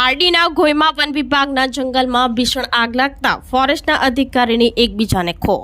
પારડીના ગોયમા one વિભાગના જંગલમાં ભીષણ આગ લાગતા ફોરેસ્ટના અધિકારીની એકબીજાને ખો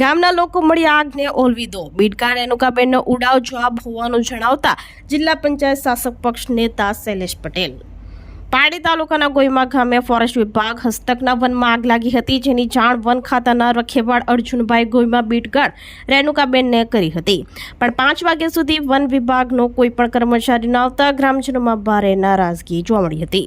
ગામના લોકો મળી આગને ઓલવી દો બીડકા રેણુકાબેનનો ઉડાવ જવાબ હોવાનું જણાવતા જિલ્લા પંચાયત શાસક પક્ષ નેતા શૈલેષ પટેલ. પારડી તાલુકાના ગોઈમા ગામે ફોરેસ્ટ વિભાગ હસ્તકના વનમાં આગ લાગી હતી, જેની જાણ વન ખાતાના રખેવાળ અર્જુનભાઈ ગોઈમા બીટગાડ રેણુકાબેનને કરી હતી. પણ પાંચ વાગ્યા સુધી વન વિભાગનો કોઈ પણ કર્મચારી ન આવતા ગ્રામજનોમાં ભારે નારાજગી જોવા મળી હતી.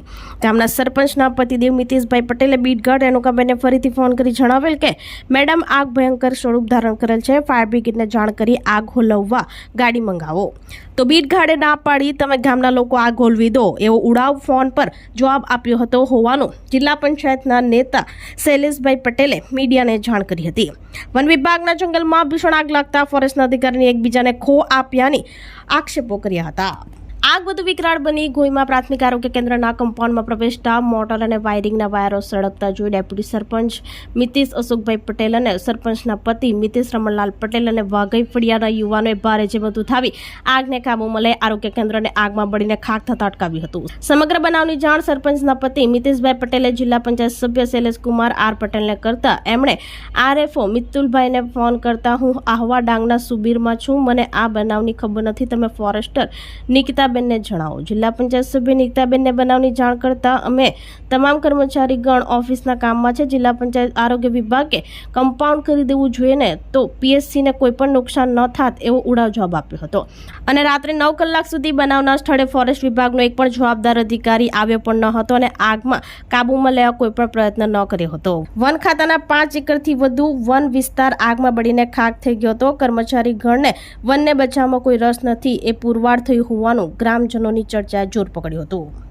ગામના સરપંચના પતિદેવ મિતેશભાઈ પટેલે બીટગાડ રેણુકાબેનને ફરીથી ફોન કરી જણાવેલ કે, મેડમ, આગ ભયંકર સ્વરૂપ ધારણ કરેલ છે. ફાયર બ્રિગેડને જાણ કરી આગ હોલવવા ગાડી મંગાવો. તો બીટગાડે ના પાડી, તમે ગામના લોકો આગ હોલવી દો. એવો ઉડાવ ફોન પર જવાબ આપ્યો હતો હોવાનું. જિલ્લા પંચાયતના નેતા શૈલેષભાઈ પટેલે મીડિયાને જાણ કરી હતી. વન વિભાગના જંગલમાં ભીષણ આગ લાગતા ફોરેસ્ટના અધિકારીને એકબીજાને ખો આપ્યાની આક્ષેપો કર્યા હતા. આગ વધુ વિકરાળ બની ગોઈમાં પ્રાથમિક આરોગ્ય કેન્દ્રના કમ્પાઉન્ડમાં પ્રવેશતા મોટર અને વાયરિંગના વાયરો સળગતા જોઈ ડેપ્યુટી સરપંચ મિતેશ અશોકભાઈ પટેલ અને સરપંચના પતિ મિતેશ રમણલાલ પટેલ અને વાઘઈ ફળિયાના યુવાનોએ ભારે જેમત ઉઠાવી આગને કાબૂમાં લઈ આરોગ્ય કેન્દ્રને આગમાં બળીને ખાક થતા અટકાવ્યું હતું. સમગ્ર બનાવની જાણ સરપંચના પતિ મિતેશભાઈ પટેલે જિલ્લા પંચાયત સભ્ય શૈલેષ કુમાર આર પટેલને કરતા એમણે આરએફઓ મિતુલભાઈને ફોન કરતા હું આહવા ડાંગના સુબીરમાં છું. મને આ બનાવની ખબર નથી. તમે ફોરેસ્ટર નિકિતાબેનને જણાવો. જિલ્લા પંચાયત સભ્ય નીતાબેનને બનાવની જાણ કરતા અમે તમામ કર્મચારીગણ ઓફિસના કામમાં છે. જિલ્લા પંચાયત આરોગ્ય વિભાગે કમ્પાઉન્ડ કરી દેવું જોઈએ ને તો પીએસસીને કોઈ પણ નુકસાન ન થાત એવો ઉડાવ જવાબ આપ્યો હતો. અને રાત્રે નવ કલાક સુધી બનાવના સ્થળે ફોરેસ્ટ વિભાગનો એક પણ જવાબદાર અધિકારી આવ્યો પણ ન હતો અને આગમાં કાબૂમાં લેવા કોઈ પણ પ્રયત્ન ન કર્યો હતો. વન ખાતાના પાંચ એકરથી વધુ વન વિસ્તાર આગમાં બળીને ખાક થઈ ગયો હતો. કર્મચારી ગણને વનને બચાવવામાં કોઈ રસ નથી. એ પુરવાર થયું હોવાનું ગ્રામજનોની ચર્ચાએ જોર પકડ્યું હતું.